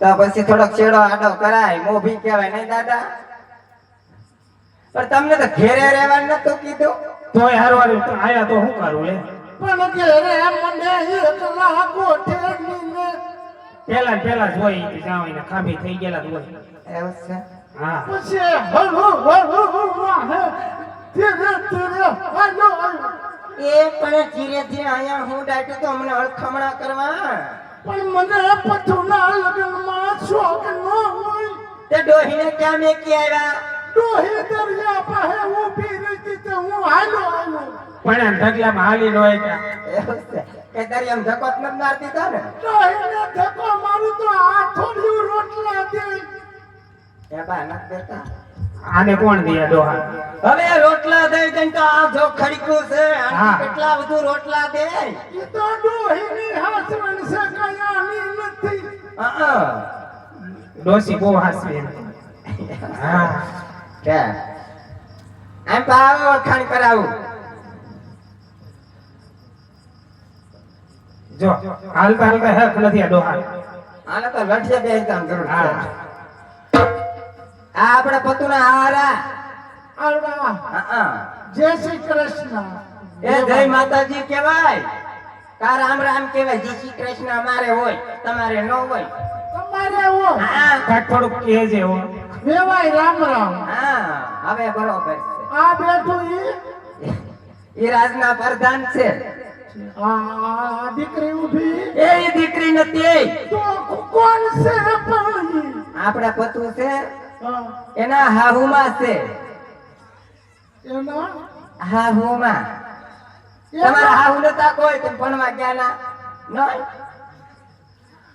તો પછી થોડોક છેડો આડો કરાય મોભી કહેવાય નહીં દાદા? પણ તમને તો ઘેરે રહેવાનું નતું કીધું. તોય હારવાનું તો આયા તો શું કરું લે પણ ઘેરે મને એકલા ગોઠે ને. પેલા પેલા જ હોય ઈ જાવ ખામી થઈ ગયેલા જ હોય. એવું છે? હા. પછી હળુ હળુ વાહે ધીરે ધીરે આયો એ પણ ધીરે ધીરે આયા હું ડાટ્યો તો અમને અળખમણા કરવા. પણ મને પથુના લગ્નમાં શોખ ન હોય. તે ડોહીને ક્યાં મેકી આવ્યા? ડોહી દરિયા પાસે ઊભી રહી તે હું હાલો હાલો. પણ આમ ઢગલામાં હાલી નો હોય. કે તારી આમ ધક્કો જ મારતી તો ને? ડોહીને ધકો મારું તો આ થોડું રોટલા દે એ બા નથી દેતા? આને કોણ દે દોહા હવે રોટલા દઈ દઈ તો આ જો ખડકું છે. કેટલા બધું રોટલા દે એ તો ડોહીની ડોસી બહુ હાસવી એમ. હા. કે? આવો વખાણ કરાવું જો હાલતા હાલતા હેક નથી આ ડોહા. આને તો લઠિયા બેસતા જરૂર છે. હા. આ આપણા પતુના હારા. આવડા હા. જય શ્રી કૃષ્ણ. એ જય માતાજી કહેવાય. કા રામ રામ કહેવાય? જય શ્રી કૃષ્ણ અમારે હોય તમારે ન હોય. તમારે હા કાંઈક થોડુંક કહેજે હો. વેવાય રામ રામ. હા હવે બરોબર છે. આ બેઠું ઈ? એ રાજના પ્રધાન છે. આ દીકરી ઊભી? એ ઈ દીકરી નથી. તો કોણ છે પણ ઈ? આપણા પતુ છે. એના હાહુમાં છે. એના? હાહુમાં. તમારા એના હાહુ કોઈ તમે ભણવા ગયા ના. નહીં.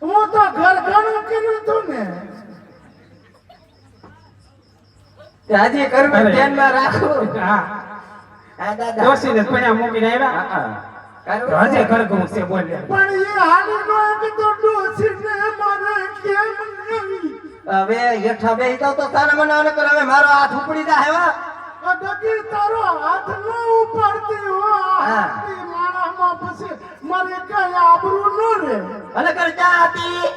હું તો ઘર ઘણું કર્યું તું ને હજી કરવું ધ્યાનમાં રાખવું હા. હા દાદા. ડોસીને પૈણા મૂકીને આવ્યા? હા, હા. તો છે. ખરગું પણ એ હાલી નો કે તો ડોસીને મારે કેમ નહીં? હવે હેઠા બે જાવ તો તારા મને હવે મારો હાથ ઉપડી જાય હવા તારો હાથ ન ઉપાડતી હો. હા. હાથની પછી મારે કઈ આબરૂ ન રે ભલે કર હતી?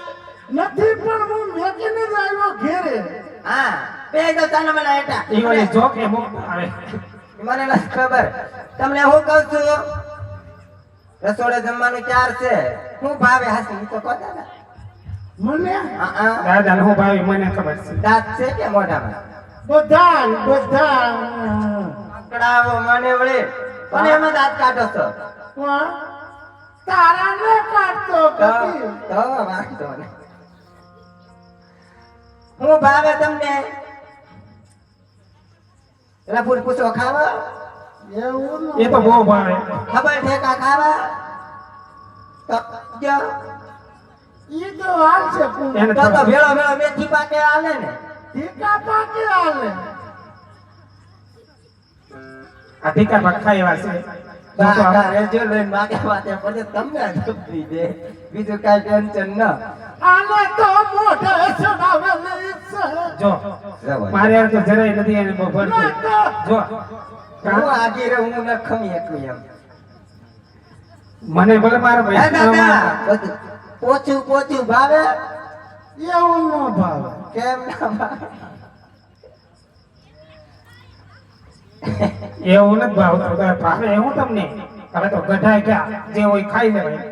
નથી પણ હું મેકીને જ આવ્યો ઘેરે હા બે તો તારા મને હેઠા. ઈ ઓલી જોકે મૂકતા આવે મને નથી ખબર. તમને હું કહું છું? રસોડે જમવાનું ચાર છે. હું ભાવે હાસી તો કહો દાદા મને? હા, હા. દાદા હું ભાવી મને ખબર છે. દાંત છે કે મોઢામાં? બધા બધા મને વળે. પણ એમાં દાંત કાઢો છો. કોણ? તારા ને કાઢતો તો તો વાંધો ને હું ભાવે તમને? એલા ફૂલ પૂછો ખાવા? એવું એ તો બહુ ભાવે. ખબર ઠેકા ખાવા? તો જો ઈ તો હાલ છે તો તો ભેળો ભેળો મેથી પાકે હાલે ને. ટીકા પાકે હાલે. આ ટીકા ભાગ એવા છે. જો તો બાકા આ- રેજો લઈને માગે વાતે તમને જપી દે. બીજું કઈ ટેન્શન ન. આને તો મોઢે જો મારે તો જરાય નથી એને તો જો હું આગી રે હું ન ખમી એકું એમ. મને ભલે મારા દાદા પોચું પોચું ભાવે? એવું ન ભાવે. કેમ ના ભાવે? એવું નથી ભાવતું. ભાવે એવું તમને? હવે તો ગઢાય ક્યાં જે હોય ખાઈ લેવાય.